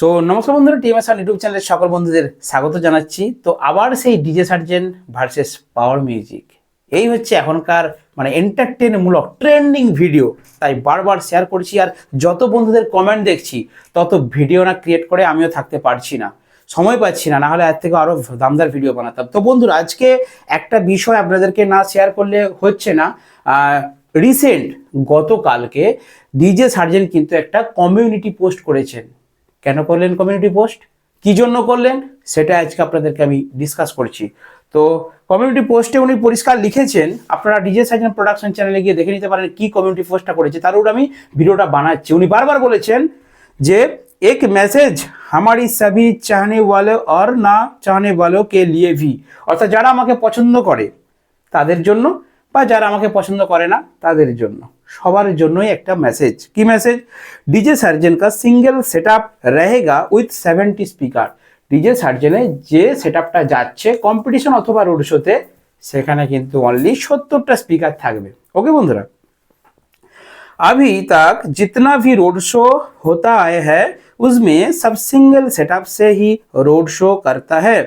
So নমস্কার বন্ধুরা, TMS আর YouTube চ্যানেলের সকল বন্ধুদের স্বাগত জানাচ্ছি। তো আবার সেই DJ Sarzen versus power music. এই হচ্ছে এখনকার মানে এন্টারটেনমূলক ট্রেন্ডিং ভিডিও তাই বারবার শেয়ার করছি আর যত বন্ধুদের কমেন্ট দেখছি, তত ভিডিও না ক্রিয়েট করে আমিও থাকতে পারছি না। সময় পাচ্ছি না, নাহলে এর থেকে আরও দামদার ভিডিও বানাতাম। তো বন্ধুরা, আজকে একটা বিষয় আপনাদেরকে না শেয়ার করলে হচ্ছে না। রিসেন্ট গতকালকে ডিজে সার্জেন কিন্তু একটা কমিউনিটি পোস্ট করেছেন। কেন করলেন কমিউনিটি পোস্ট কি জন্য করলেন সেটা আজকে আপনাদেরকে আমি ডিসকাস করছি তো কমিউনিটি পোস্টে উনি পরিষ্কার লিখেছেন আপনারা ডিজে সার্জন প্রোডাকশন চ্যানেলে গিয়ে দেখে নিতে পারেন কি কমিউনিটি পোস্টটা করেছে তার উপর আমি ভিডিওটা বানাচ্ছি উনি বারবার বলেছেন যে एक मैसेज हमारी सभी चाहने वाले और ना चाहने वालों के लिए भी অর্থাৎ যারা আমাকে পছন্দ করে তাদের জন্য বা যারা আমাকে পছন্দ করে না তাদের জন্য সবার জন্যই একটা মেসেজ কি মেসেজ ডিজে সার্জেন কা সিঙ্গেল সেট আপ रहेगा উইথ সেভেন্টি স্পিকার ডিজে সার্জেনে যে সেট যাচ্ছে কম্পিটিশন অথবা রোড শোতে সেখানে কিন্তু অনলি সত্তরটা স্পিকার থাকবে ওকে বন্ধুরা अभी तक जितना भी रोड शो होता आया है उसमें सब सिंगल सेटअप से ही रोड शो करता है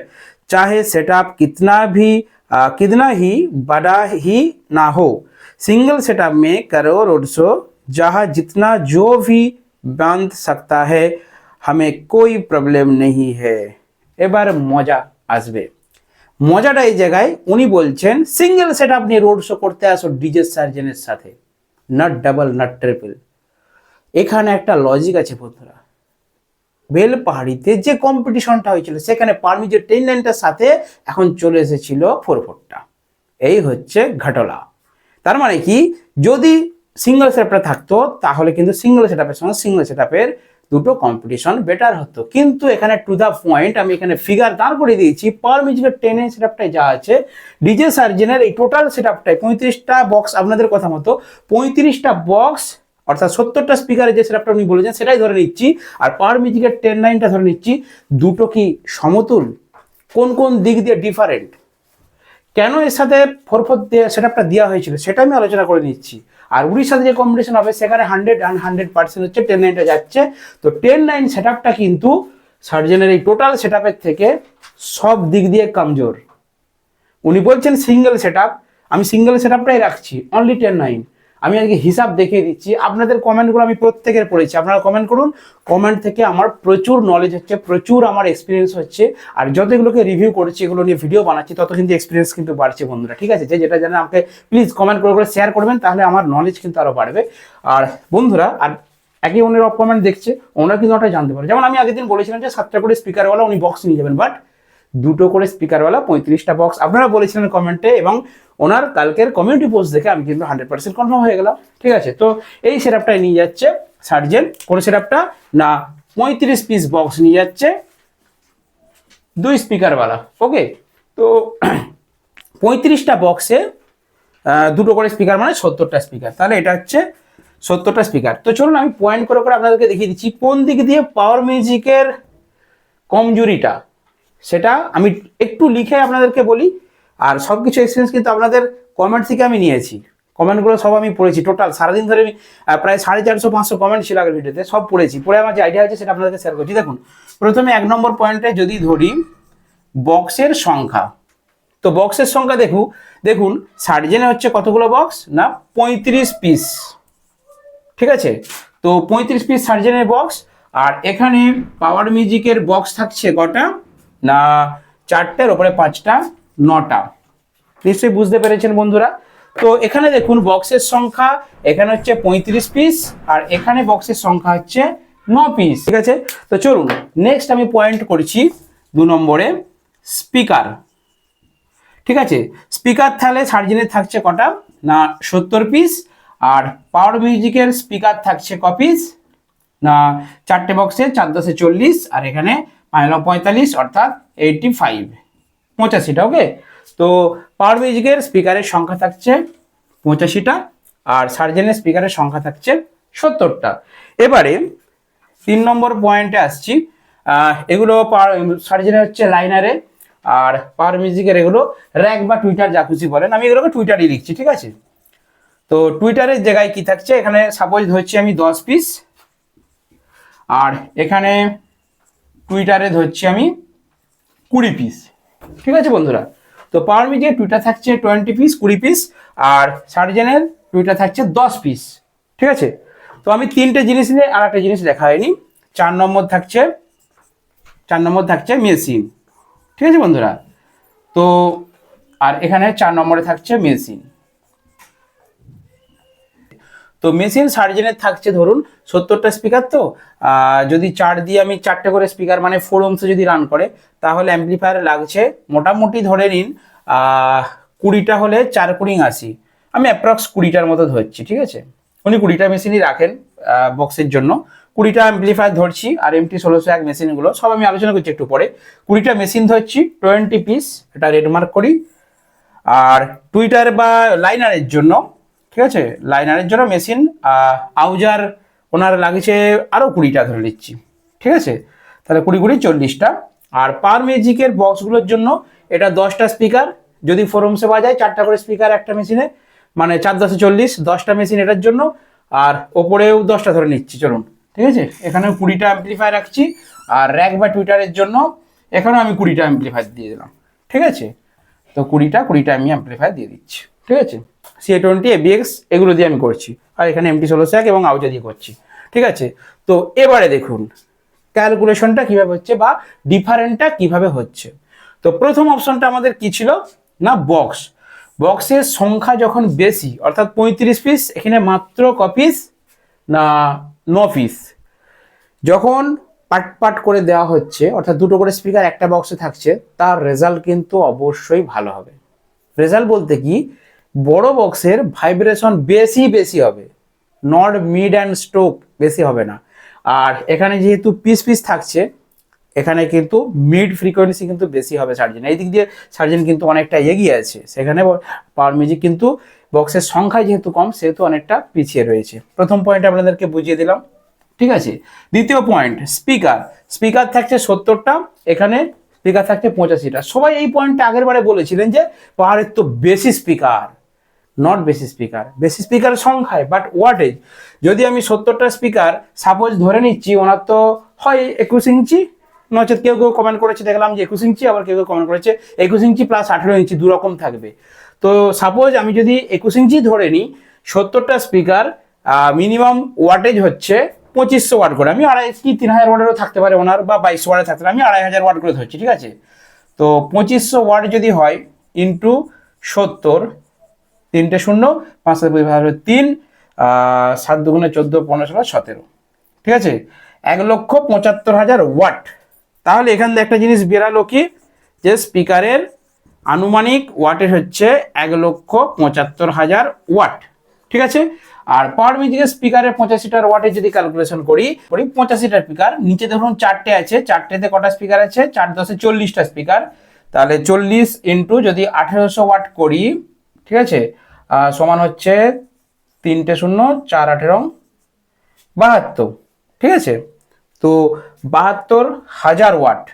चाहे सेटअप कितना भी आ, कितना ही बड़ा ही ना हो सिंगल सेटअप में करो रोड शो जहाँ जितना जो भी बांध सकता है हमें कोई প্রবলেম नहीं है এবার মজা আসবে মজাটা এই জায়গায় উনি বলছেন সিঙ্গেল সেট আপ নিয়ে রোড শো করতে আসো ডিজে সার্জেনের সাথে নট ডাবল নট ট্রিপল এখানে একটা লজিক আছে বন্ধুরা বেল পাহাড়িতে যে কম্পিটিশনটা হয়েছিল সেখানে পারমিজের টেন লাইনটার সাথে এখন চলে এসেছিল ফোর ফোরটা এই হচ্ছে ঘটলা তার মানে কি? যদি সিঙ্গেল সেটআপটা থাকতো, তাহলে কিন্তু সিঙ্গেল সেটআপের সঙ্গে সিঙ্গেল সেটআপের দুটো কম্পিটিশন বেটার হতো। কিন্তু এখানে টু দ্য পয়েন্ট আমি এখানে ফিগার দাঁড় করে দিয়েছি পার মিউজিকের টেনে সেটআপটাই যা আছে ডিজে সার্জেনের এই টোটাল সেটআপটাই পঁয়ত্রিশটা বক্স আপনাদের কথা মতো, পঁয়ত্রিশটা বক্স অর্থাৎ সত্তরটা স্পিকারের যে সেটআপটা উনি বলেছেন, সেটাই ধরে নিচ্ছি। আর পার মিউজিকের টেন নাইনটা ধরে নিচ্ছি। দুটো কি সমতুল? কোন কোন দিক দিয়ে ডিফারেন্ট কেন এর সাথে ফোর ফোর সেটআপটা দেওয়া হয়েছিল সেটা আমি আলোচনা করে নিচ্ছি। আর উড়িষ্যাতে যে কম্পিটিশন হবে সেখানে হান্ড্রেড অ্যান্ড হান্ড্রেড পার্সেন্ট হচ্ছে টেন নাইনটা যাচ্ছে। তো টেন নাইন সেটআপটা কিন্তু সার্জেনের এই টোটাল সেটআপের থেকে সব দিক দিয়ে কমজোর। উনি বলছেন সিঙ্গেল সেটআপ আমি সিঙ্গেল সেটআপটাই রাখছি অনলি টেন নাইন আমি আজকে হিসাব দেখিয়ে দিচ্ছি। আপনাদের কমেন্টগুলো আমি প্রত্যেকের পড়েছি। আপনারা কমেন্ট করুন। কমেন্ট থেকে আমার প্রচুর নলেজ হচ্ছে, প্রচুর আমার এক্সপিরিয়েন্স হচ্ছে। আর যতগুলোকে রিভিউ করছি, এগুলো নিয়ে ভিডিও বানাচ্ছি, তত কিন্তু এক্সপিরিয়েন্স কিন্তু বাড়ছে বন্ধুরা। ঠিক আছে? যে যেটা জানেন আমাকে প্লিজ কমেন্ট করে করে শেয়ার করবেন, তাহলে আমার নলেজ কিন্তু আরও বাড়বে। আর বন্ধুরা, আর একই অন্যের অফ কমেন্ট দেখছে, ওনারা কিন্তু ওটা জানতে পারে যেমন আমি আগের দিন বলেছিলাম যে সাতটা করে স্পিকারওয়ালা উনি বক্স নিয়ে যাবেন বাট দুটো করে স্পিকারওয়ালা পঁয়ত্রিশটা বক্স আপনারা বলেছিলেন কমেন্টে এবং ওনার কালকের কমিউনিটি পোস্ট দেখে আমি কিন্তু হান্ড্রেড পার্সেন্ট কনফার্ম হয়ে গেলাম। ঠিক আছে? তো এই সেটআপটাই নিয়ে যাচ্ছে সার্জেন কোন সেটআপটা না, পঁয়ত্রিশ পিস বক্স নিয়ে যাচ্ছে দুই স্পিকারওয়ালা ওকে তো পঁয়ত্রিশটা বক্সে দুটো করে স্পিকার মানে সত্তরটা স্পিকার তাহলে এটা হচ্ছে সত্তরটা স্পিকার তো চলুন আমি পয়েন্ট করে করে আপনাদেরকে দেখিয়ে দিচ্ছি কোন দিক দিয়ে পাওয়ার মিউজিকের কমজুরিটা। সেটা আমি একটু লিখে আপনাদেরকে বলি, আর সব কিছু এক্সপিরিয়েন্স কিন্তু আপনাদের কমেন্ট থেকে আমি নিয়েছি। কমেন্টগুলো সব আমি পড়েছি টোটাল সারাদিন ধরে আমি প্রায় সাড়ে চারশো, পাঁচশো কমেন্ট ছিল আগের ভিডিওতে, সব পড়েছি। পড়ে আমার যে আইডিয়া আছে সেটা আপনাদেরকে শেয়ার করছি। দেখুন, প্রথমে এক নম্বর পয়েন্টে যদি ধরি বক্সের সংখ্যা। তো বক্সের সংখ্যা দেখুন দেখুন, সার্জেনে হচ্ছে কতগুলো বক্স না, পঁয়ত্রিশ পিস ঠিক আছে? তো পঁয়ত্রিশ পিস সার্জেনের বক্স আর এখানে পাওয়ার মিউজিকের বক্স থাকছে কটা? না, চারটের ওপরে পাঁচটা, নটা। নিশ্চয়ই বুঝতে পেরেছেন বন্ধুরা? তো এখানে দেখুন, বক্সের সংখ্যা, এখানে হচ্ছে পঁয়ত্রিশ পিস আর এখানে বক্সের সংখ্যা হচ্ছে ন পিস ঠিক আছে? তো চলুন নেক্সট আমি পয়েন্ট করছি দু নম্বরে স্পিকার ঠিক আছে? স্পিকার তাহলে সার্জেনের থাকছে কটা? না, সত্তর পিস আর পাওয়ার মিউজিকের স্পিকার থাকছে ক পিস না, চারটে বক্সে, চার দশে চল্লিশ, আর এখানে পাঁচলা পঁয়তাল্লিশ অর্থাৎ এইটটি ফাইভ পঁচাশিটা ওকে তো পাওয়ার মিউজিকের স্পিকারের সংখ্যা থাকছে পঁচাশিটা আর সার্জেনের স্পিকারের সংখ্যা থাকছে সত্তরটা। এবারে তিন নম্বর পয়েন্টে আসছি। এগুলো সার্জেনের হচ্ছে লাইনারে আর পাওয়ার মিউজিকের এগুলো র্যাক বা টুইটার যা খুশি বলেন, আমি এগুলোকে টুইটারই লিখছি, ঠিক আছে? তো টুইটারের জায়গায় কি থাকছে? এখানে সাপোজ ধরছি আমি দশ পিস আর এখানে টুইটারে ধরছি আমি কুড়ি পিস ঠিক আছে বন্ধুরা? তো পাওয়ার মিউজিকের টুইটার থাকছে টোয়েন্টি পিস কুড়ি পিস আর সার্জেনের টুইটার থাকছে দশ পিস ঠিক আছে? তো আমি তিনটে জিনিস নিয়ে আর একটা জিনিস দেখা হয়নি। চার নম্বর থাকছে, চার নম্বর থাকছে মেশিন ঠিক আছে বন্ধুরা? তো আর এখানে চার নম্বরে থাকছে মেশিন তো মেশিন সার্জেনের থাকছে, ধরুন সত্তরটা স্পিকার তো যদি চার দিয়ে আমি চারটে করে স্পিকার মানে ফোর ওমসে যদি রান করে, তাহলে অ্যাম্পলিফায়ার লাগছে মোটামুটি ধরে নিন কুড়িটা হলে চার কুড়ি আশি। আমি অ্যাপ্রক্স কুড়িটার মতো ধরছি, ঠিক আছে? উনি কুড়িটা মেশিনই রাখেন বক্সের জন্য। কুড়িটা অ্যাম্পলিফায়ার ধরছি, আর এমটি ষোলোশো এক মেশিনগুলো সব আমি আলোচনা করছি একটু পরে। কুড়িটা মেশিন ধরছি টোয়েন্টি পিস এটা রেড মার্ক করি। আর টুইটার বা লাইনারের জন্য ঠিক আছে? লাইনারের জন্য মেশিন আউজার ওনার লাগছে আরও কুড়িটা ধরে নিচ্ছি। ঠিক আছে? তাহলে কুড়ি কুড়ি চল্লিশটা। আর পার ম্যাজিকের বক্সগুলোর জন্য এটা দশটা স্পিকার যদি ফোরমসে বাজায় চারটা করে স্পিকার একটা মেশিনে মানে চার দশে চল্লিশ, দশটা মেশিন এটার জন্য। আর ওপরেও দশটা ধরে নিচ্ছি, চলুন। ঠিক আছে? এখানেও কুড়িটা অ্যাম্পলিফায়ার রাখছি। আর র্যাক বা টুইটারের জন্য এখানেও আমি কুড়িটা অ্যাম্পলিফায়ার দিয়ে দিলাম। ঠিক আছে? তো কুড়িটা কুড়িটা আমি অ্যাম্পলিফায়ার দিয়ে দিচ্ছি। ঠিক আছে? সি টোয়েন্টি এবিএক্স এগুলো দিয়ে আমি করছি। আর এখানে এমটি ষোলো স্যাক এবং আউজা দিয়ে করছি। ঠিক আছে? তো এবারে দেখুন ক্যালকুলেশনটা কীভাবে হচ্ছে বা ডিফারেন্টটা কীভাবে হচ্ছে? তো প্রথম অপশনটা আমাদের কি ছিল? না বক্স বক্সের সংখ্যা যখন বেশি, অর্থাৎ পঁয়ত্রিশ পিস এখানে মাত্র কপিস না, ন পিস যখন পাট পাট করে দেওয়া হচ্ছে, অর্থাৎ দুটো করে স্পিকার একটা বক্সে থাকছে, তার রেজাল্ট কিন্তু অবশ্যই ভালো হবে। রেজাল্ট বলতে কি? বড় বক্সের ভাইব্রেশন বেশি বেশি হবে। নট মিড অ্যান্ড স্ট্রোক বেশি হবে না। আর এখানে যেহেতু পিস পিস থাকছে, এখানে কিন্তু মিড ফ্রিকোয়েন্সি কিন্তু বেশি হবে সার্জেন এই দিক দিয়ে সার্জেন কিন্তু অনেকটা এগিয়ে আছে। সেখানে পাওয়ার মিউজিক কিন্তু বক্সের সংখ্যায় যেহেতু কম, সেহেতু অনেকটা পিছিয়ে রয়েছে। প্রথম পয়েন্ট আপনাদেরকে বুঝিয়ে দিলাম। ঠিক আছে? দ্বিতীয় পয়েন্ট স্পিকার স্পিকার থাকছে সত্তরটা, এখানে স্পিকার থাকছে পঁচাশিটা। সবাই এই পয়েন্টটা আগের বারে বলেছিলেন যে পাহাড়ের তো বেশি স্পিকার নট বেশি স্পিকার বেশি স্পিকার সংখ্যায় বাট ওয়াটেজ যদি আমি সত্তরটা স্পিকার সাপোজ ধরে নিচ্ছি, ওনার তো হয় একুশ ইঞ্চি, নচেত কেউ কেউ কমেন্ট করেছে, দেখলাম যে একুশ ইঞ্চি, আবার কেউ কেউ কমেন্ট করেছে, একুশ ইঞ্চি প্লাস আঠেরো ইঞ্চি, দু রকম থাকবে। তো সাপোজ আমি যদি একুশ ইঞ্চি ধরে নিই, সত্তরটা স্পিকার মিনিমাম ওয়াটেজ হচ্ছে পঁচিশশো ওয়াট করে। আমি আড়াই, কি তিন হাজার ওয়াটেরও থাকতে পারে ওনার, বা বাইশশো ওয়াটে থাকতে পারে, আমি আড়াই হাজার ওয়াট করে ধরছি, ঠিক আছে? তো পঁচিশশো ওয়াট যদি হয় ইন্টু সত্তর তিনটে শূন্য, পাঁচ সাত ভাগ তিন সাত দুগুণে চোদ্দ, পনেরো ষোলো, সতেরো। ঠিক আছে? এক লক্ষ পঁচাত্তর হাজার ওয়াট। তাহলে এখান থেকে একটা জিনিস বেরালো কি? যে স্পিকারের আনুমানিক ওয়াটের হচ্ছে এক লক্ষ পঁচাত্তর হাজার ওয়াট। ঠিক আছে? আর পাওয়ার মিউজিকের স্পিকারের পঁচাশিটার ওয়াটে যদি ক্যালকুলেশন করি করি পঁচাশিটা স্পিকার। নিচে দেখুন চারটে আছে, চারটেতে কটা স্পিকার আছে? চার দশে চল্লিশটা স্পিকার। তাহলে চল্লিশ ইন্টু যদি আঠেরোশো ওয়াট করি ঠিক আছে? সমান হচ্ছে তিনটে শূন্য, চার আঠেরো বাহাত্তর, ঠিক আছে? তো বাহাত্তর হাজার ওয়াট,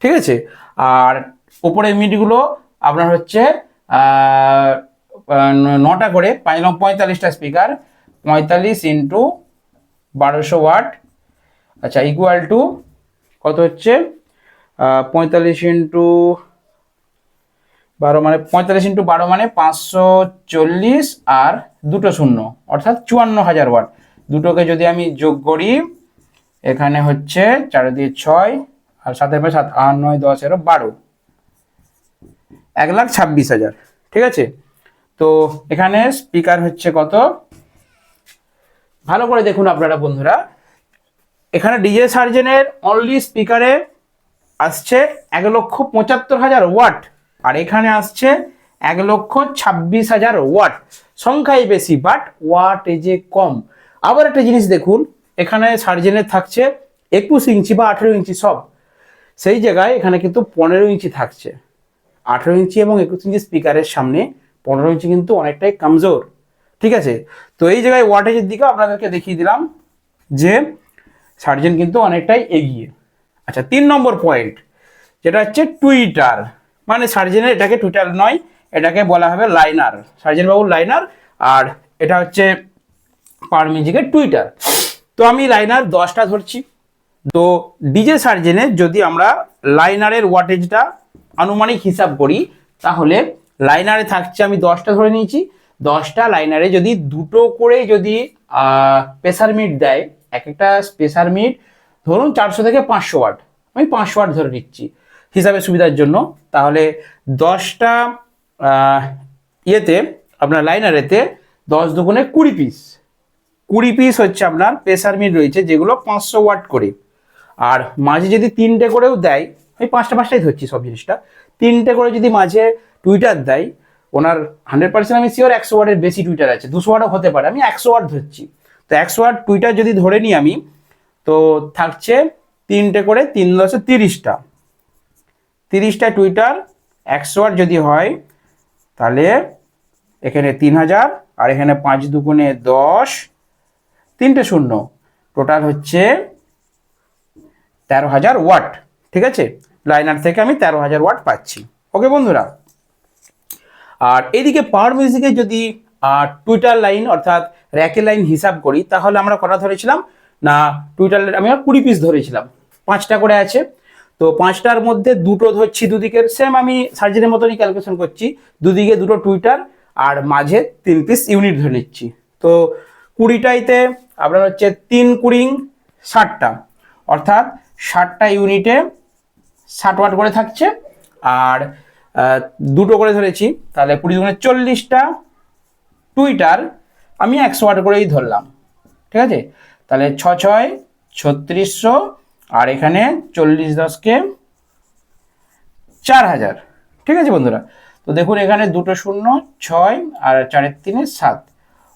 ঠিক আছে? আর ওপরে মিটগুলো আপনার হচ্ছে নটা করে পাঁচ- পঁয়তাল্লিশটা স্পিকার, পঁয়তাল্লিশ ইন্টু বারোশো ওয়াট আচ্ছা ইকুয়াল টু কত হচ্ছে? পঁয়তাল্লিশ ইন্টু বারো মানে পঁয়তাল্লিশ ইন্টু বারো মানে পাঁচশো চল্লিশ আর দুটো শূন্য, অর্থাৎ চুয়ান্ন হাজার ওয়াট। দুটোকে যদি আমি যোগ করি, এখানে হচ্ছে চার দিয়ে ছয় আর সাতের পরে সাত, আট, নয়, দশ এগারো বারো। এক লাখ ছাব্বিশ হাজার, ঠিক আছে? তো এখানে স্পিকার হচ্ছে কত? ভালো করে দেখুন আপনারা বন্ধুরা। এখানে ডিজে সার্জেনের অনলি স্পিকারে আসছে এক লক্ষ পঁচাত্তর হাজার ওয়াট। আর এখানে আসছে এক লক্ষ ছাব্বিশ হাজার ওয়াট। সংখ্যাই বেশি বাট ওয়াট এজে কম। আবার একটা জিনিস দেখুন, এখানে সার্জেনের থাকছে একুশ ইঞ্চি বা আঠেরো ইঞ্চি সব। সেই জায়গায় এখানে কিন্তু পনেরো ইঞ্চি থাকছে। আঠেরো ইঞ্চি এবং একুশ ইঞ্চি স্পিকারের সামনে পনেরো ইঞ্চি কিন্তু অনেকটাই কমজোর। ঠিক আছে? তো এই জায়গায় ওয়াটেজের দিকে আপনাদেরকে দেখিয়ে দিলাম যে সার্জেন কিন্তু অনেকটাই এগিয়ে। আচ্ছা তিন নম্বর পয়েন্ট যেটা হচ্ছে টুইটার মানে সার্জেনের এটাকে টুইটার নয়, এটাকে বলা হবে লাইনার সার্জেন বাবুর লাইনার আর এটা হচ্ছে পার মিউজিকের টুইটার তো আমি লাইনার দশটা ধরছি। তো ডিজে সার্জেনে যদি আমরা লাইনারের ওয়াটেজটা আনুমানিক হিসাব করি, তাহলে লাইনারে থাকছে আমি দশটা ধরে নিয়েছি। দশটা লাইনারে যদি দুটো করে যদি প্রেসার মিট দেয়, এক একটা প্রেসার মিট ধরুন চারশো থেকে পাঁচশো ওয়াট আমি পাঁচশো ওয়াট ধরে নিচ্ছি। হিসাবে সুবিধার জন্য, তাহলে দশটা ইয়েতে, আপনার লাইনারেতে দশ দুগুণে কুড়ি পিস কুড়ি পিস হচ্ছে আপনার প্রেসার মিট রয়েছে, যেগুলো পাঁচশো ওয়াট করে। আর মাঝে যদি তিনটে করেও দেয়, আমি পাঁচটা পাঁচটাই ধরছি সব জিনিসটা, তিনটে করে যদি মাঝে টুইটার দেয়, ওনার হান্ড্রেড পার্সেন্ট আমি শিওর একশো ওয়াটের বেশি টুইটার আছে, দুশো ওয়াটও হতে পারে, আমি একশো ওয়াট ধরছি। তো একশো ওয়াট টুইটার যদি ধরে নিই আমি, তো থাকছে তিনটে করে তিন দশে তিরিশটা। তিরিশটা টুইটার একশো ওয়াট যদি হয়, তাহলে এখানে তিন হাজার আর এখানে পাঁচ দুগুণে দশ, তিনটে শূন্য। টোটাল হচ্ছে তেরো হাজার ওয়াট, ঠিক আছে? লাইনার থেকে আমি তেরো হাজার ওয়াট পাচ্ছি। ওকে বন্ধুরা? আর এদিকে পাওয়ার মিউজিকে যদি টুইটার লাইন অর্থাৎ র্যাকের লাইন হিসাব করি, তাহলে আমরা কটা ধরেছিলাম? না টুইটার আমি আর কুড়ি পিস ধরেছিলাম। পাঁচটা করে আছে। তো পাঁচটার মধ্যে দুটো ধরছি দুদিকের সেম আমি সার্জারির মতনই ক্যালকুলেশন করছি। দুদিকে দুটো টুইটার আর মাঝে তিন পিস ইউনিট ধরে নিচ্ছি। তো কুড়িটাইতে আপনার হচ্ছে তিন কুড়িং ষাটটা। অর্থাৎ ষাটটা ইউনিটে ষাট ওয়াট করে থাকছে। আর দুটো করে ধরেছি, তাহলে কুড়ি দুগুণে চল্লিশটা টুইটার আমি একশো ওয়াট করেই ধরলাম। ঠিক আছে? তাহলে ছ ছয়, ছত্রিশশো আর এখানে চল্লিশ দশকে চার হাজার। ঠিক আছে বন্ধুরা? তো দেখুন, এখানে দুটো শূন্য, ছয় আর চারের তিনে সাত।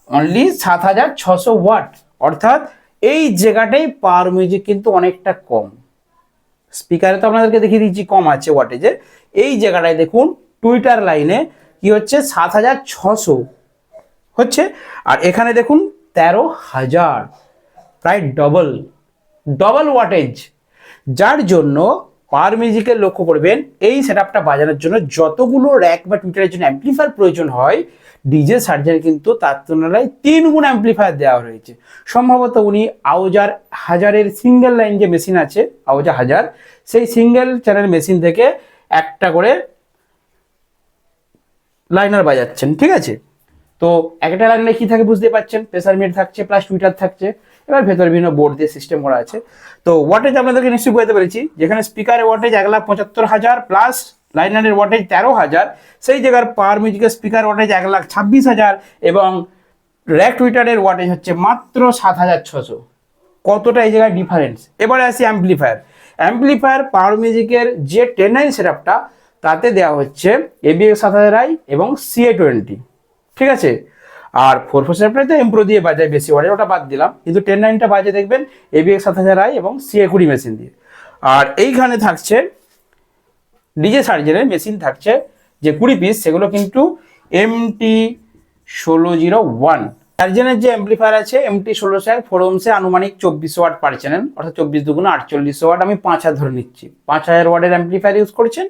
অনলি সাত হাজার ছশো ওয়াট। অর্থাৎ এই জায়গাটাই পাওয়ার মিউজিক কিন্তু অনেকটা কম। স্পিকারে তো আপনাদেরকে দেখিয়ে দিচ্ছি, কম আছে ওয়াটেজে এই জায়গাটায় দেখুন টুইটার লাইনে কি হচ্ছে? সাত হাজার ছশো। হচ্ছে? আর এখানে দেখুন, তেরো হাজার। প্রায় ডবল ডবল ওয়াটেজ যার জন্য পার মিউজিকের লক্ষ্য করবেন, এই সেটআপটা বাজানোর জন্য যতগুলো র্যাক বা টুইটারের জন্য অ্যাম্পলিফায়ার প্রয়োজন হয় ডিজে সার্জার কিন্তু তার তুলনায় তিন গুণ অ্যাম্পলিফায়ার দেওয়া হয়েছে। সম্ভবত উনি আউজার হাজারের সিঙ্গেল লাইন যে মেশিন আছে আউজা হাজার, সেই সিঙ্গেল চ্যানেল মেশিন থেকে একটা করে লাইনার বাজাচ্ছেন, ঠিক আছে? তো একটা লাইনে কি থাকে বুঝতে পারছেন? প্রেসার মিট থাকছে প্লাস টুইটার থাকছে। এবার ভেতরে বিভিন্ন বোর্ড দিয়ে সিস্টেম করা আছে। তো ওয়াটেজ আপনাদেরকে নিশ্চয়ই বুঝতে পেরেছি, যেখানে স্পিকারের ওয়াটেজ এক লাখ পঁচাত্তর হাজার প্লাস লাইনারের ওয়াটেজ তেরো হাজার, সেই জায়গার পাওয়ার মিউজিকের স্পিকার ওয়াটেজ এক লাখ ছাব্বিশ হাজার এবং র্যাক টুইটারের ওয়াটেজ হচ্ছে মাত্র সাত হাজার ছশো কতটা এই জায়গায় ডিফারেন্স এবারে আসি অ্যাম্পলিফায়ার অ্যাম্পলিফায়ার পাওয়ার মিউজিকের যে টেন নাইন সেটআপটা তাতে দেওয়া হচ্ছে এবিএক্স সাত হাজার আই এবং সিএ টোয়েন্টি ঠিক আছে? আর ফোর ফোর সেটআপটাতে এমপ্রো দিয়ে বাজায় বেশি ওয়াটের ওটা বাদ দিলাম। কিন্তু টেন নাইনটা বাজে দেখবেন এ বি এবিএক্স সাত হাজার আই এবং সিএ কুড়ি মেশিন দিয়ে। আর এইখানে থাকছে ডিজে সার্জেনের মেশিন থাকছে, যে কুড়ি পিস সেগুলো কিন্তু এমটি ষোলো জিরো ওয়ান। সার্জেনের যে অ্যাম্পলিফায়ার আছে এমটি ষোলো এক ফোর ওমসে আনুমানিক চব্বিশ ওয়াট পার চ্যানেল অর্থাৎ চব্বিশ দুগুণ আটচল্লিশ ওয়াট, আমি পাঁচ হাজার ধরে নিচ্ছি। পাঁচ হাজার ওয়াটের অ্যাম্পলিফায়ার ইউজ করছেন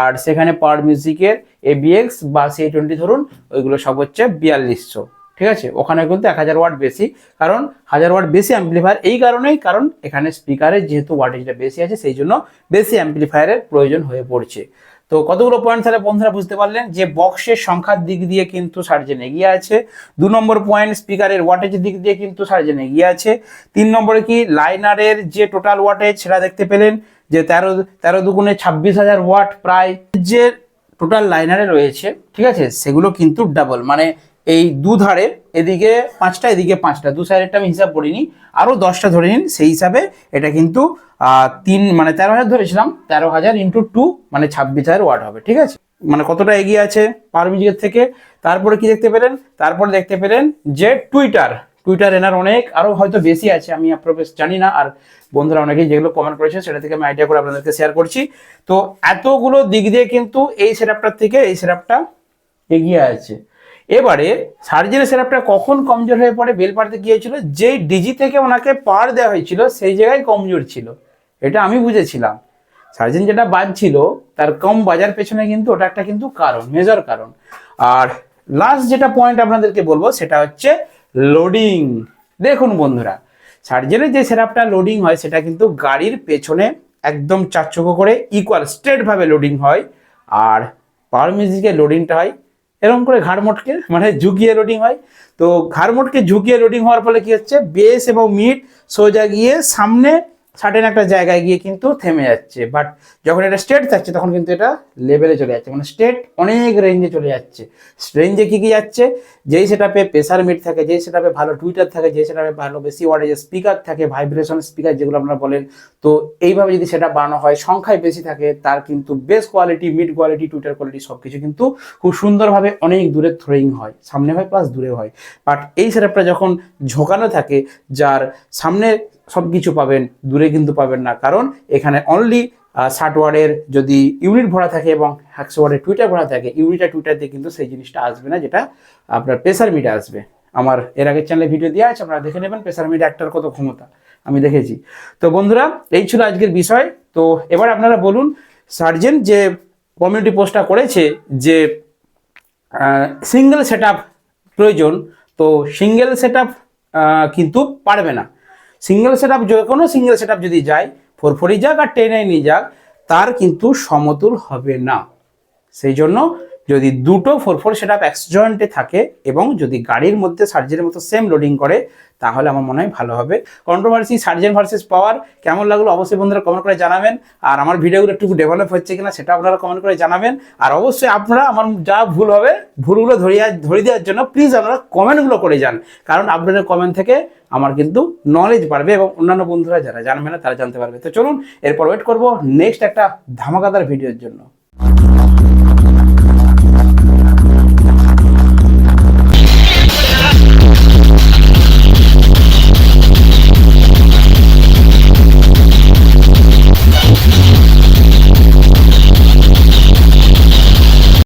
আর সেখানে পার মিউজিকের এবিএক্স বা সি টোয়েন্টি ধরুন, ওইগুলো সব হচ্ছে বিয়াল্লিশশো। ঠিক আছে? ওখানে কিন্তু এক হাজার ওয়াট বেশি। কারণ হাজার ওয়াট বেশি অ্যাম্পলিফায়ার এই কারণেই, কারণ এখানে স্পিকারের যেহেতু ওয়াটেজটা বেশি আছে, সেই জন্য বেশি অ্যাম্পলিফায়ারের প্রয়োজন হয়ে পড়ছে। তো কতগুলো পয়েন্ট তাহলে বন্ধুরা বুঝতে পারলেন যে বক্সের সংখ্যার দিক দিয়ে কিন্তু সার্জেন এগিয়ে আছে। দু নম্বর পয়েন্ট স্পিকারের ওয়াটেজ দিক দিয়ে কিন্তু সার্জেন এগিয়ে আছে। তিন নম্বরে কি লাইনারের যে টোটাল ওয়াটেজ সেটা দেখতে পেলেন যে তেরো তেরো দুগুণে ছাব্বিশ হাজার ওয়াট প্রায় যে টোটাল লাইনারে রয়েছে, ঠিক আছে? সেগুলো কিন্তু ডাবল মানে এই দুধারে এদিকে পাঁচটা এদিকে পাঁচটা। দু সাইডেরটা আমি হিসাব করিনি। আরও দশটা ধরে নিন, সেই হিসাবে এটা কিন্তু তিন মানে তেরো হাজার ধরেছিলাম, তেরো হাজার ইন্টু টু মানে ছাব্বিশ হাজার ওয়াট হবে, ঠিক আছে? মানে কতটা এগিয়ে আছে পাওয়ার থেকে? তারপরে কি দেখতে পেলেন? তারপরে দেখতে পেলেন যে টুইটার টুইটার এনার অনেক আরও হয়তো বেশি আছে, আমি অ্যাপ্রোপেস জানি না, আর বন্ধুরা অনেকেই যেগুলো কমেন্ট করেছে, সেটা থেকে আমি আইডিয়া করে আপনাদেরকে শেয়ার করছি। তো এতগুলো দিক দিয়ে কিন্তু এই সেটআপটার থেকে, এই সেটআপটা এগিয়ে আছে। এবারে সার্জেনের সেটআপটা কখন কমজোর হয়ে পড়ে বেল পাড়তে গিয়েছিল, যেই ডিজি থেকে ওনাকে পার দেওয়া হয়েছিল, সেই জায়গায় কমজোর ছিল। এটা আমি বুঝেছিলাম। সার্জেন যেটা বাজছিল তার কম বাজার পেছনে কিন্তু ওটা একটা কিন্তু কারণ মেজর কারণ। আর লাস্ট যেটা পয়েন্ট আপনাদেরকে বলব, সেটা হচ্ছে লোডিং দেখুন বন্ধুরা সার্জেনের যে সেরাপটা লোডিং হয়, সেটা কিন্তু গাড়ির পেছনে একদম চারচোখো করে ইকুয়াল স্ট্রেটভাবে লোডিং হয়। আর পাওয়ার মিউজিকের লোডিংটা হয় এরকম করে ঘাড় মোটকে মানে ঝুঁকিয়ে লোডিং হয়। তো ঘাড় মোটকে ঝুঁকিয়ে লোডিং হওয়ার ফলে কি হচ্ছে? বেস এবং মিট সোজা গিয়ে সামনে সার্টেন একটা জায়গায় গিয়ে কিন্তু থেমে যাচ্ছে। বাট যখন এটা স্টেট থাকছে, তখন কিন্তু এটা লেভেলে চলে যাচ্ছে। মানে স্টেট অনেক রেঞ্জে চলে যাচ্ছে। রেঞ্জে কী কী যাচ্ছে? যেই সেটাপে প্রেসার মিট থাকে, যেই সেটাপে ভালো টুইটার থাকে, যেই সেটাপে ভালো বেশি ওয়ার্ডেজের স্পিকার থাকে ভাইব্রেশন স্পিকার যেগুলো আপনারা বলেন। তো এইভাবে যদি সেটা বানানো হয়, সংখ্যায় বেশি থাকে, তার কিন্তু bass quality mid quality tweeter quality সব কিছু কিন্তু খুব সুন্দরভাবে অনেক দূরে থ্রোয়িং হয়। সামনে হয় প্লাস দূরে হয়। বাট এই সেটআপটা যখন ঝোঁকানো থাকে, যার সামনে সব কিছু পাবেন, দূরে কিন্তু পাবেন না। কারণ এখানে অনলি ষাট ওয়ার্ডের যদি ইউনিট ভরা থাকে এবং একশো ওয়ার্ডের টুইটার ভরা থাকে ইউনিট আর টুইটার দিয়ে কিন্তু সেই জিনিসটা আসবে না, যেটা আপনার প্রেসার মিটে আসবে। আমার এর আগের চ্যানেলে ভিডিও দেওয়া আছে, আপনারা দেখে নেবেন প্রেসার মিটে একটার কত ক্ষমতা, আমি দেখেছি। তো বন্ধুরা, এই ছিল আজকের বিষয়। তো এবার আপনারা বলুন, সার্জেন যে কমিউনিটি পোস্টটা করেছে যে সিঙ্গেল সেট প্রয়োজন, তো সিঙ্গেল সেট কিন্তু পারবে না। সিঙ্গেল সেট আপ যে কোনো সিঙ্গেল সেট যদি যায় ফোর ফোরই যাক আর টেনে নিয়ে যাক, তার কিন্তু সমতুল হবে না। সেই জন্য যদি দুটো ফোর ফোর সেট আপ জয়েন্টে থাকে এবং যদি গাড়ির মধ্যে সার্জেনের মতো সেম লোডিং করে, তাহলে আমার মনে হয় ভালো হবে। কন্ট্রোভার্সি সার্জেন ভার্সেস পাওয়ার কেমন লাগল অবশ্যই বন্ধুরা কমেন্ট করে জানাবেন। আর আমার ভিডিওগুলো একটু ডেভেলপ হচ্ছে কিনা সেটা আপনারা কমেন্ট করে জানাবেন। আর অবশ্যই আপনারা আমার যা ভুল হবে, ভুলগুলো ধরিয়ে ধরিয়ে দেওয়ার জন্য প্লিজ আপনারা কমেন্টগুলো করে যান। কারণ আপনাদের কমেন্ট থেকে আমার কিন্তু নলেজ বাড়বে এবং অন্যান্য বন্ধুরা যারা জানবে না, তারা জানতে পারবে। তো চলুন, এরপর ওয়েট করব নেক্সট একটা ধামাকাদার ভিডিওর জন্য।